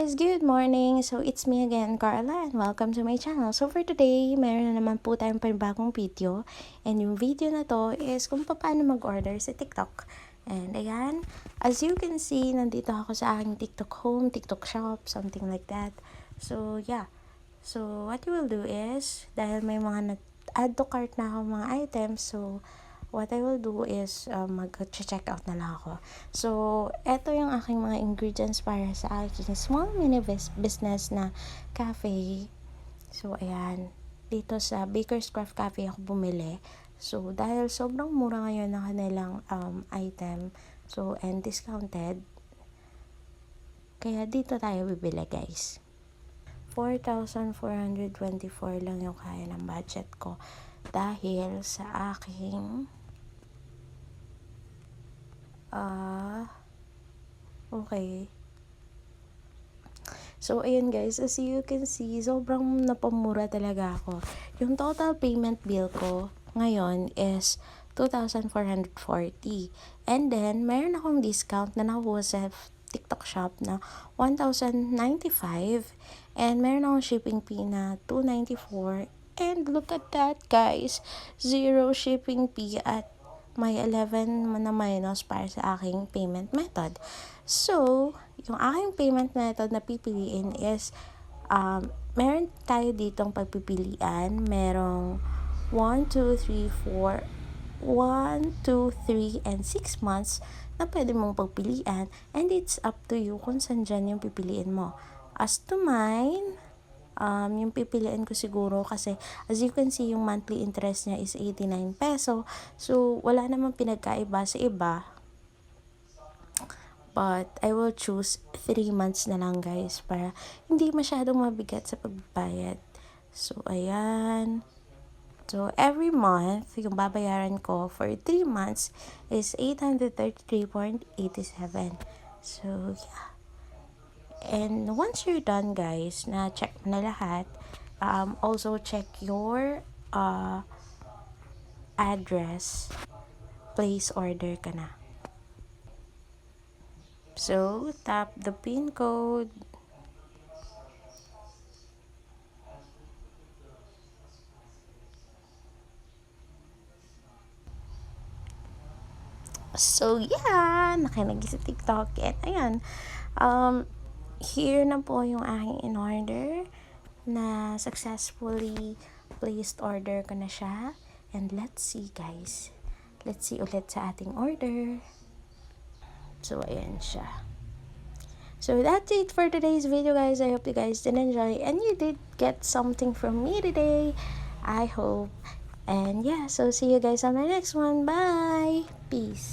guys! Good morning! So, it's me again, Carla, and welcome to my channel. So, for today, meron na naman po tayong panibagong video. And yung video na to is kung paano mag-order sa TikTok. And ayan, as you can see, nandito ako sa aking TikTok home, TikTok shop, something like that. So, yeah. So, what you will do is, dahil may mga nag-add to cart na ako mga items, so, what I will do is um, mag-check out na lang ako. So, eto yung aking mga ingredients para sa aking small mini business na cafe. So, ayan. Dito sa Baker's Craft Cafe ako bumili. So, dahil sobrang mura ngayon ng kanilang um, item, so, and discounted, kaya dito tayo bibili, guys. 4,424 lang yung kaya ng budget ko dahil sa aking Ah, okay. So, ayun guys, as you can see, sobrang napamura talaga ako. Yung total payment bill ko ngayon is 2,440. And then, meron akong discount na nakuha sa TikTok shop na 1,095. And meron akong shipping fee na 294. And look at that guys, zero shipping fee at may 11 na minus para sa aking payment method. So, yung aking payment method na pipiliin is, um, meron tayo ditong pagpipilian. Merong 1, 2, 3, 4, 1, 2, 3, and 6 months na pwede mong pagpilian. And it's up to you kung saan dyan yung pipiliin mo. As to mine, um, yung pipiliin ko siguro kasi as you can see yung monthly interest niya is 89 peso so wala namang pinagkaiba sa iba but I will choose 3 months na lang guys para hindi masyadong mabigat sa pagbayad so ayan So, every month, yung babayaran ko for 3 months is 833.87. So, yeah. And once you're done guys, na check na lahat, um, also check your uh, address, place order ka na. So, tap the pin code. So, yeah, nakinig sa TikTok. And, ayan, um, here na po yung aking in-order na successfully placed order ko na siya. And let's see guys. Let's see ulit sa ating order. So, ayan siya. So, that's it for today's video guys. I hope you guys did enjoy and you did get something from me today. I hope. And yeah, so see you guys on my next one. Bye! Peace!